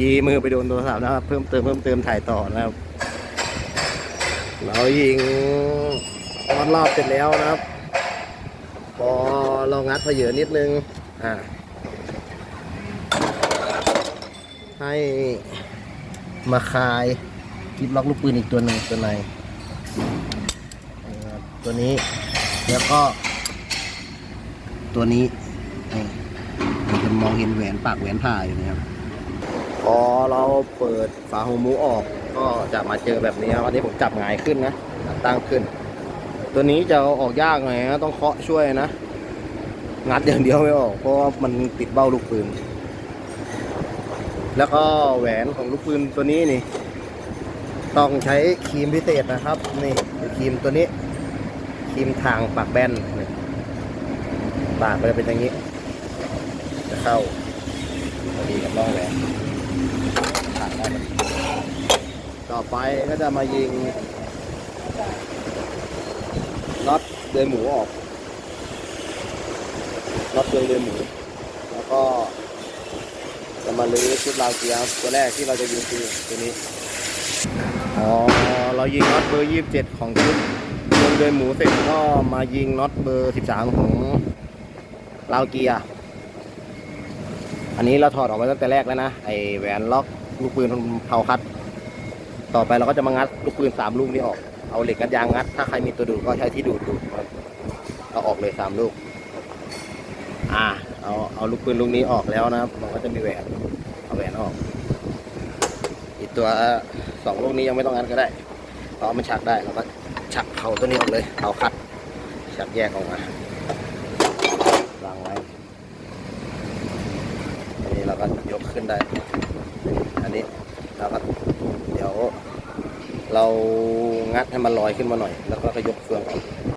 กี้มือไปโดนโทรศัพท์นะครับ เพิ่มเติมเพิ่มเติมถ่ายต่อนะครับ เรายิงออดรอบเสร็จแล้วนะครับ พอเรางัดเพเยอนิดนึง อ่า ให้มาคายกิบล็อกลูกปืนอีกตัวหนึ่งตัวในนตัวนี้แล้วก็ ตัวนี้จะมองเห็นแหวนปากแหวนผ่าอยู่นะครับ อเราเปิดฝาหูมูออกก็จะมาเจอแบบนี้ครับอันนี้ผมจับหงายขึ้นนะตั้งขึ้น ตัวนี้จะออกยากหน่อยนะต้องเคาะช่วยนะ งัดอย่างเดียวไม่ออก เพราะมันติดเบ้าลูกปืน แล้วก็แหวนของลูกปืนตัวนี้นี่ ต้องใช้ครีมพิเศษนะครับ นี่ครีมตัวนี้ครีมทางปากแบนปากมันจะเป็นอย่างนี้ จะเข้าพอดีกับร่องแหวน ต่อไปก็จะมายิงน็อตเดือยหมูออกน็อตเดือยเดือยหมู แล้วก็จะมาลื้อชุดราวเกียร์ตัวแรกที่เราจะยิงคือตัวนี้อ๋อเรายิงน็อตเบอร์ยี่สิบเจ็ดของชุดรวมเดือยหมูเสร็จก็มายิงน็อตเบอร์สิบสามของราวเกียร์อันนี้เราถอดออกมาตั้งแต่แรกแล้วนะไอแหวนล็อก ลูกปืนเผาคัด ต่อไปเราก็จะมางัดลูกปืนสามลูกนี้ออก เอาเหล็กกัดยางงัด ถ้าใครมีตัวดูดก็ใช้ที่ดูดดูดครับเอาออกเลยสามลูก อ่า เอาเอาลูกปืนลูกนี้ออกแล้วนะครับมันก็จะมีแหวนเอาแหวนออก อีกตัวสองลูกนี้ยังไม่ต้องงัดก็ได้เพรามันชักได้เราก็ชักเผาตัวนี้ออกเลยเผาคัด ชักแยกออกมาวางไว้อันนี้เราก็ยกขึ้นได้ อันนี้เราก็เดี๋ยว เรางัดให้มันลอยขึ้นมาหน่อย แล้วก็ยกเฟืองออก